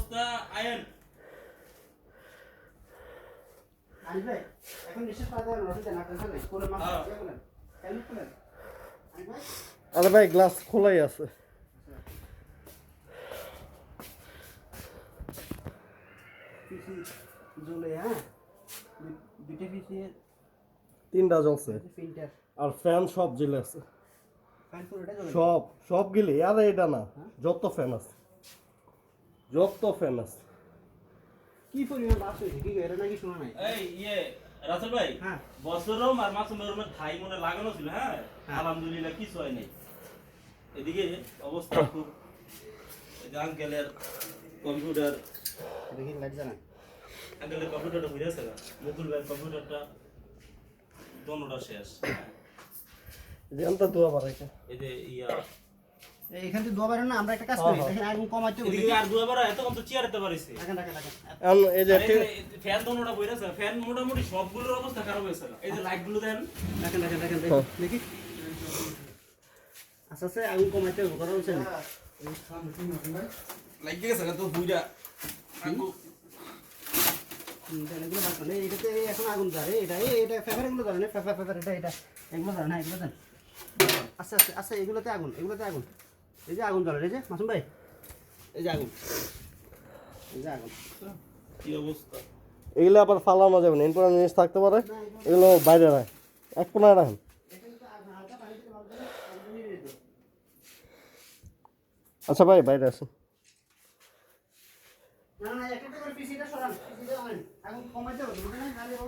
অবস্থা আয়েন। আনিস এখন নিশ্চিত পাওয়া যাবে না অসুবিধা না কোলে মাছ হ্যাঁ। ইয়ে হেলমেট আরে ভাই গ্লাস খোলাই আছে। হ্যাঁ? তিনটা জ্বলছে। আর ফ্যান সব জ্বলে আছে। সব সব গিলি আরে এটা না যত ফ্যান আছে। যত ফ্যান আছে কি পরিমাণ বাস হয়েছে? কি এটা নাকি শোনা নাই? এই ইয়ে রাসেল ভাই হ্যাঁ। বছরও আর মাসুমের মধ্যে ঠাই মনে লাগানো ছিল হ্যাঁ? হ্যাঁ। আলহামদুলিল্লাহ কিছু হয় নাই। এদিকে অবস্থা খুব যে আঙ্কেলের কম্পিউটার দেখি লাইট জানা আঙ্কেলের কম্পিউটারটা বুঝে আছে না মুকুল ভাইয়ের কম্পিউটারটা দোনোটা শেষ। জানতা দোয়া বাড়াইছে। এই যে ইয়া এখান থেকে বাইরে না আমরা একটা কাজ করি। দেখেন আগুন কমাইতে হবে আর দুয়াবার এত কম তো চেয়ার দিতে পারিছে দেখেন দেখেন দেখেন এখন এই যে ফ্যান দোনোটা বইরেছে ফ্যান মোটামুটি সবগুলোর অবস্থা খারাপ হয়েছে। এই যে লাইটগুলো দেন। দেখেন দেখেন দেখেন দেখেন। দেখি। আস্তে আস্তে আগুন কমাইতে হবে লাইট গেছে তো বুইরা? এটাতে এখন আগুন ধরে এটা এই এটা ফেফার এগুলো ধরে না ফেফার ফেফার এটা এটা। এগুলো ধরে না এগুলো দেন আস্তে আস্তে আস্তে এগুলোতে আগুন এগুলোতে আগুন। এই যে আগুন জ্বলে এই যে মাসুম ভাই। এই যে আগুন। এই যে আগুন। কি অবস্থা? এগুলো আবার ফালানো যাবে না ইম্পর্টেন্ট জিনিস থাকতে পারে। এগুলো বাইরে রাখ এক কোনায় রাখেন। আচ্ছা ভাই বাইরে আসুন। না না একটা করে পিসিটা সরান পিসিটা আগুন কমাইতে হবে বুঝলেন? না